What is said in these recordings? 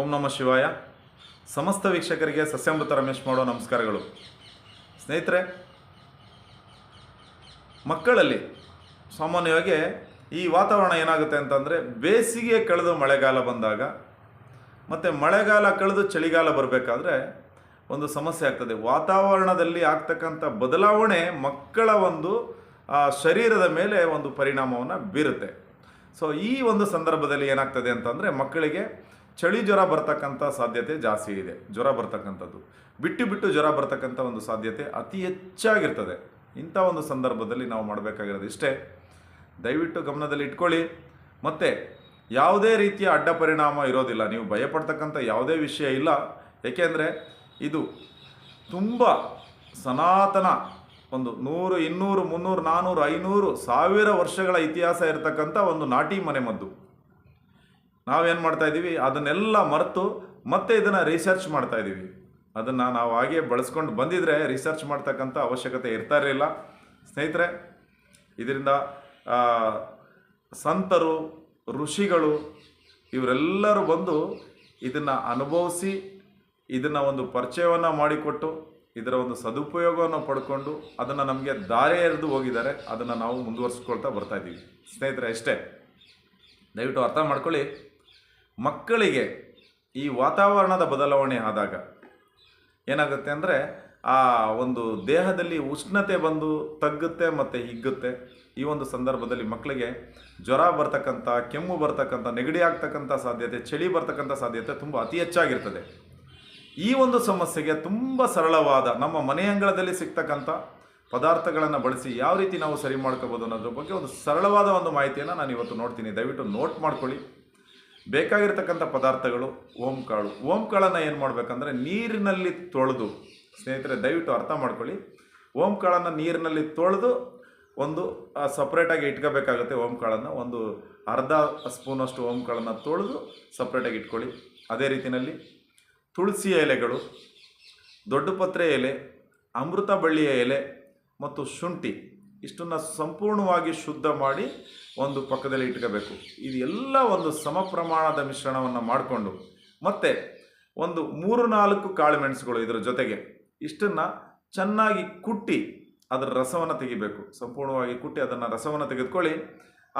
ಓಂ ನಮಃ ಶಿವಾಯ. ಸಮಸ್ತ ವೀಕ್ಷಕರಿಗೆ ಸಸ್ಯಾಮೃತ ರಮೇಶ್ ಮಾಡೋ ನಮಸ್ಕಾರಗಳು. ಸ್ನೇಹಿತರೆ, ಮಕ್ಕಳಲ್ಲಿ ಸಾಮಾನ್ಯವಾಗಿ ಈ ವಾತಾವರಣ ಏನಾಗುತ್ತೆ ಅಂತಂದರೆ ಬೇಸಿಗೆ ಕಳೆದು ಮಳೆಗಾಲ ಬಂದಾಗ ಮತ್ತು ಮಳೆಗಾಲ ಕಳೆದು ಚಳಿಗಾಲ ಬರಬೇಕಾದ್ರೆ ಒಂದು ಸಮಸ್ಯೆ ಆಗ್ತದೆ. ವಾತಾವರಣದಲ್ಲಿ ಆಗ್ತಕ್ಕಂಥ ಬದಲಾವಣೆ ಮಕ್ಕಳ ಒಂದು ಶರೀರದ ಮೇಲೆ ಒಂದು ಪರಿಣಾಮವನ್ನು ಬೀರುತ್ತೆ. ಸೊ ಈ ಒಂದು ಸಂದರ್ಭದಲ್ಲಿ ಏನಾಗ್ತದೆ ಅಂತಂದರೆ ಮಕ್ಕಳಿಗೆ ಚಳಿ ಜ್ವರ ಬರ್ತಕ್ಕಂಥ ಸಾಧ್ಯತೆ ಜಾಸ್ತಿ ಇದೆ, ಜ್ವರ ಬರ್ತಕ್ಕಂಥದ್ದು. ಬಿಟ್ಟು ಬಿಟ್ಟು ಜ್ವರ ಬರ್ತಕ್ಕಂಥ ಒಂದು ಸಾಧ್ಯತೆ ಅತಿ ಹೆಚ್ಚಾಗಿರ್ತದೆ. ಇಂಥ ಒಂದು ಸಂದರ್ಭದಲ್ಲಿ ನಾವು ಮಾಡಬೇಕಾಗಿರೋದು ಇಷ್ಟೇ. ದಯವಿಟ್ಟು ಗಮನದಲ್ಲಿ ಇಟ್ಕೊಳ್ಳಿ. ಮತ್ತು ಯಾವುದೇ ರೀತಿಯ ಅಡ್ಡ ಪರಿಣಾಮ ಇರೋದಿಲ್ಲ. ನೀವು ಭಯಪಡ್ತಕ್ಕಂಥ ಯಾವುದೇ ವಿಷಯ ಇಲ್ಲ. ಏಕೆಂದರೆ ಇದು ತುಂಬ ಸನಾತನ ಒಂದು ನೂರು, ಇನ್ನೂರು, ಮುನ್ನೂರು ನಾನ್ನೂರು ಐನೂರು ಸಾವಿರ ವರ್ಷಗಳ ಇತಿಹಾಸ ಇರತಕ್ಕಂಥ ಒಂದು ನಾಟಿ ಮನೆಮದ್ದು. ನಾವೇನು ಮಾಡ್ತಾ ಇದ್ದೀವಿ ಅದನ್ನೆಲ್ಲ ಮರೆತು ಮತ್ತೆ ಇದನ್ನು ರಿಸರ್ಚ್ ಮಾಡ್ತಾ ಇದ್ದೀವಿ ಅದನ್ನು ನಾವು ಹಾಗೆ ಬಳಸ್ಕೊಂಡು ಬಂದಿದ್ರೆ ರಿಸರ್ಚ್ ಮಾಡ್ತಕ್ಕಂಥ ಅವಶ್ಯಕತೆ ಇರ್ತಾ ಇರಲಿಲ್ಲ ಸ್ನೇಹಿತರೆ, ಇದರಿಂದ ಸಂತರು, ಋಷಿಗಳು ಇವರೆಲ್ಲರೂ ಬಂದು ಇದನ್ನು ಅನುಭವಿಸಿ, ಇದನ್ನು ಒಂದು ಪರಿಚಯವನ್ನು ಮಾಡಿಕೊಟ್ಟು, ಇದರ ಒಂದು ಸದುಪಯೋಗವನ್ನು ಪಡ್ಕೊಂಡು ಅದನ್ನು ನಮಗೆ ದಾರಿ ಎರೆದು ಹೋಗಿದ್ದಾರೆ. ಅದನ್ನು ನಾವು ಮುಂದುವರಿಸ್ಕೊಳ್ತಾ ಬರ್ತಾ ಇದ್ದೀವಿ ಸ್ನೇಹಿತರೆ, ಅಷ್ಟೇ. ದಯವಿಟ್ಟು ಅರ್ಥ ಮಾಡ್ಕೊಳ್ಳಿ. ಮಕ್ಕಳಿಗೆ ಈ ವಾತಾವರಣದ ಬದಲಾವಣೆ ಆದಾಗ ಏನಾಗುತ್ತೆ ಅಂದರೆ ಆ ಒಂದು ದೇಹದಲ್ಲಿ ಉಷ್ಣತೆ ಬಂದು ತಗ್ಗುತ್ತೆ ಮತ್ತು ಹಿಗ್ಗುತ್ತೆ. ಈ ಒಂದು ಸಂದರ್ಭದಲ್ಲಿ ಮಕ್ಕಳಿಗೆ ಜ್ವರ ಬರ್ತಕ್ಕಂಥ, ಕೆಮ್ಮು ಬರ್ತಕ್ಕಂಥ, ನೆಗಡಿ ಆಗ್ತಕ್ಕಂಥ ಸಾಧ್ಯತೆ, ಚಳಿ ಬರ್ತಕ್ಕಂಥ ಸಾಧ್ಯತೆ ತುಂಬ ಅತಿ ಹೆಚ್ಚಾಗಿರ್ತದೆ. ಈ ಒಂದು ಸಮಸ್ಯೆಗೆ ತುಂಬ ಸರಳವಾದ ನಮ್ಮ ಮನೆಯಂಗಳದಲ್ಲಿ ಸಿಗ್ತಕ್ಕಂಥ ಪದಾರ್ಥಗಳನ್ನು ಬಳಸಿ ಯಾವ ರೀತಿ ನಾವು ಸರಿ ಮಾಡ್ಕೋಬೋದು ಅನ್ನೋದ್ರ ಬಗ್ಗೆ ಒಂದು ಸರಳವಾದ ಒಂದು ಮಾಹಿತಿಯನ್ನು ನಾನು ಇವತ್ತು ನೋಡ್ತೀನಿ. ದಯವಿಟ್ಟು ನೋಟ್ ಮಾಡ್ಕೊಳ್ಳಿ. ಬೇಕಾಗಿರ್ತಕ್ಕಂಥ ಪದಾರ್ಥಗಳು ಓಂ ಕಾಳು ಓಂ ಕಾಳನ್ನು ಏನು ಮಾಡಬೇಕಂದ್ರೆ ನೀರಿನಲ್ಲಿ ತೊಳೆದು, ಸ್ನೇಹಿತರೆ ದಯವಿಟ್ಟು ಅರ್ಥ ಮಾಡ್ಕೊಳ್ಳಿ. ಓಂ ಕಾಳನ್ನು ನೀರಿನಲ್ಲಿ ತೊಳೆದು ಒಂದು ಸಪ್ರೇಟಾಗಿ ಇಟ್ಕೋಬೇಕಾಗುತ್ತೆ ಓಂ ಕಾಳನ್ನು ಒಂದು ಅರ್ಧ ಸ್ಪೂನಷ್ಟು ಓಂ ಕಾಳನ್ನು ತೊಳೆದು ಸಪ್ರೇಟಾಗಿ ಇಟ್ಕೊಳ್ಳಿ. ಅದೇ ರೀತಿಯಲ್ಲಿ ತುಳಸಿ ಎಲೆಗಳು ದೊಡ್ಡ ಪತ್ರೆ ಎಲೆ, ಅಮೃತ ಬಳ್ಳಿಯ ಎಲೆ ಮತ್ತು ಶುಂಠಿ. ಇಷ್ಟನ್ನು ಸಂಪೂರ್ಣವಾಗಿ ಶುದ್ಧ ಮಾಡಿ ಒಂದು ಪಕ್ಕದಲ್ಲಿ ಇಟ್ಕೋಬೇಕು. ಇದೆಲ್ಲ ಒಂದು ಸಮ ಪ್ರಮಾಣದ ಮಿಶ್ರಣವನ್ನು ಮಾಡಿಕೊಂಡು, ಮತ್ತು ಒಂದು ಮೂರು ನಾಲ್ಕು ಕಾಳು ಮೆಣಸುಗಳು ಇದರ ಜೊತೆಗೆ ಇಷ್ಟನ್ನು ಚೆನ್ನಾಗಿ ಕುಟ್ಟಿ ಅದರ ರಸವನ್ನು ತೆಗಿಬೇಕು. ಸಂಪೂರ್ಣವಾಗಿ ಕುಟ್ಟಿ ಅದನ್ನು ರಸವನ್ನು ತೆಗೆದುಕೊಳ್ಳಿ.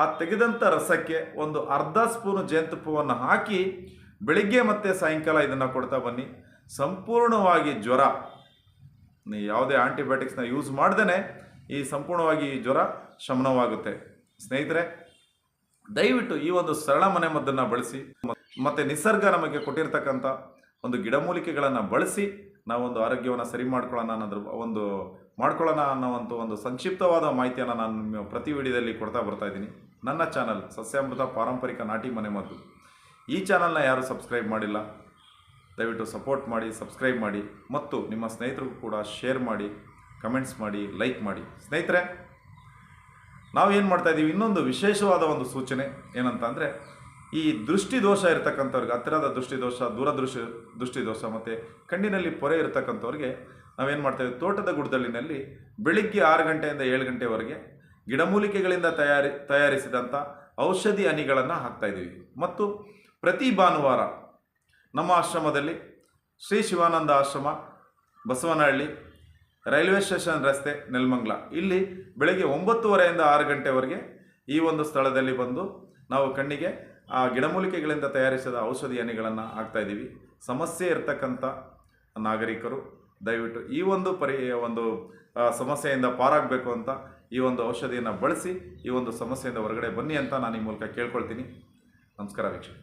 ಆ ತೆಗೆದಂಥ ರಸಕ್ಕೆ ಒಂದು ಅರ್ಧ ಸ್ಪೂನು ಜೇನುತುಪ್ಪವನ್ನು ಹಾಕಿ ಬೆಳಿಗ್ಗೆ ಮತ್ತು ಸಾಯಂಕಾಲ ಇದನ್ನು ಕೊಡ್ತಾ ಬನ್ನಿ. ಸಂಪೂರ್ಣವಾಗಿ ಜ್ವರ. ಯಾವುದೇ ಆಂಟಿಬಯೋಟಿಕ್ಸ್ನ ಯೂಸ್ ಮಾಡ್ದೇ ಈ ಸಂಪೂರ್ಣವಾಗಿ ಈ ಜ್ವರ ಶಮನವಾಗುತ್ತೆ. ಸ್ನೇಹಿತರೆ, ದಯವಿಟ್ಟು ಈ ಒಂದು ಸರಳ ಮನೆ ಮದ್ದನ್ನು ಬಳಸಿ, ಮತ್ತು ನಿಸರ್ಗ ನಮಗೆ ಕೊಟ್ಟಿರ್ತಕ್ಕಂಥ ಒಂದು ಗಿಡಮೂಲಿಕೆಗಳನ್ನು ಬಳಸಿ ನಾವೊಂದು ಆರೋಗ್ಯವನ್ನು ಸರಿ ಮಾಡ್ಕೊಳ್ಳೋಣ ಅನ್ನೋದ್ರ ಒಂದು ಮಾಡ್ಕೊಳ್ಳೋಣ ಅನ್ನೋವಂಥ ಒಂದು ಸಂಕ್ಷಿಪ್ತವಾದ ಮಾಹಿತಿಯನ್ನು ನಾನು ಪ್ರತಿ ವಿಡಿಯೋದಲ್ಲಿ ಕೊಡ್ತಾ ಬರ್ತಾ ಇದ್ದೀನಿ. ನನ್ನ ಚಾನಲ್ ಸಸ್ಯಾಮೃತ ಪಾರಂಪರಿಕ ನಾಟಿ ಮನೆ ಮದ್ದು. ಈ ಚಾನಲ್ನ ಯಾರು ಸಬ್ಸ್ಕ್ರೈಬ್ ಮಾಡಿಲ್ಲ, ದಯವಿಟ್ಟು ಸಪೋರ್ಟ್ ಮಾಡಿ, ಸಬ್ಸ್ಕ್ರೈಬ್ ಮಾಡಿ, ಮತ್ತು ನಿಮ್ಮ ಸ್ನೇಹಿತರಿಗೂ ಕೂಡ ಶೇರ್ ಮಾಡಿ. ಕಮೆಂಟ್ಸ್ ಮಾಡಿ ಲೈಕ್ ಮಾಡಿ. ಸ್ನೇಹಿತರೆ, ನಾವು ಏನು ಮಾಡ್ತಾ ಇದ್ದೀವಿ? ಇನ್ನೊಂದು ವಿಶೇಷವಾದ ಒಂದು ಸೂಚನೆ ಏನಂತ ಅಂದರೆ ಈ ದೃಷ್ಟಿ ದೋಷ ಇರತಕ್ಕಂಥವ್ರಿಗೆ, ಹತ್ತಿರದ ದೃಷ್ಟಿ ದೋಷ ದೂರದೃಷ್ಟಿ ದೃಷ್ಟಿ ದೋಷ ಮತ್ತು ಕಣ್ಣಿನಲ್ಲಿ ಪೊರೆ ಇರತಕ್ಕಂಥವ್ರಿಗೆ ನಾವೇನು ಮಾಡ್ತೇವೆ ತೋಟದ ಗುಡ್ದಲ್ಲಿನಲ್ಲಿ ಬೆಳಿಗ್ಗೆ ಆರು ಗಂಟೆಯಿಂದ ಏಳು ಗಂಟೆವರೆಗೆ ಗಿಡಮೂಲಿಕೆಗಳಿಂದ ತಯಾರಿ ತಯಾರಿಸಿದಂಥ ಔಷಧಿ ಹನಿಗಳನ್ನು ಹಾಕ್ತಾ ಇದ್ದೀವಿ. ಮತ್ತು ಪ್ರತಿ ಭಾನುವಾರ ನಮ್ಮ ಆಶ್ರಮದಲ್ಲಿ ಶ್ರೀ ಶಿವಾನಂದ ಆಶ್ರಮ, ಬಸವನಹಳ್ಳಿ ರೈಲ್ವೆ ಸ್ಟೇಷನ್ ರಸ್ತೆ ನೆಲಮಂಗ್ಲ. ಇಲ್ಲಿ ಬೆಳಗ್ಗೆ ಒಂಬತ್ತುವರೆಯಿಂದ ಆರು ಗಂಟೆವರೆಗೆ ಈ ಒಂದು ಸ್ಥಳದಲ್ಲಿ ಬಂದು ನಾವು ಕಣ್ಣಿಗೆ ಆ ಗಿಡಮೂಲಿಕೆಗಳಿಂದ ತಯಾರಿಸಿದ ಔಷಧಿ ಹನಿಗಳನ್ನು ಹಾಕ್ತಾಯಿದ್ದೀವಿ ಸಮಸ್ಯೆ ಇರತಕ್ಕಂಥ ನಾಗರಿಕರು, ದಯವಿಟ್ಟು ಈ ಒಂದು ಪರಿ, ಒಂದು ಸಮಸ್ಯೆಯಿಂದ ಪಾರಾಗಬೇಕು ಅಂತ ಈ ಒಂದು ಔಷಧಿಯನ್ನು ಬಳಸಿ ಈ ಒಂದು ಸಮಸ್ಯೆಯಿಂದ ಹೊರಗಡೆ ಬನ್ನಿ ಅಂತ ನಾನು ಈ ಮೂಲಕ ಕೇಳ್ಕೊಳ್ತೀನಿ. ನಮಸ್ಕಾರ ವೀಕ್ಷಕ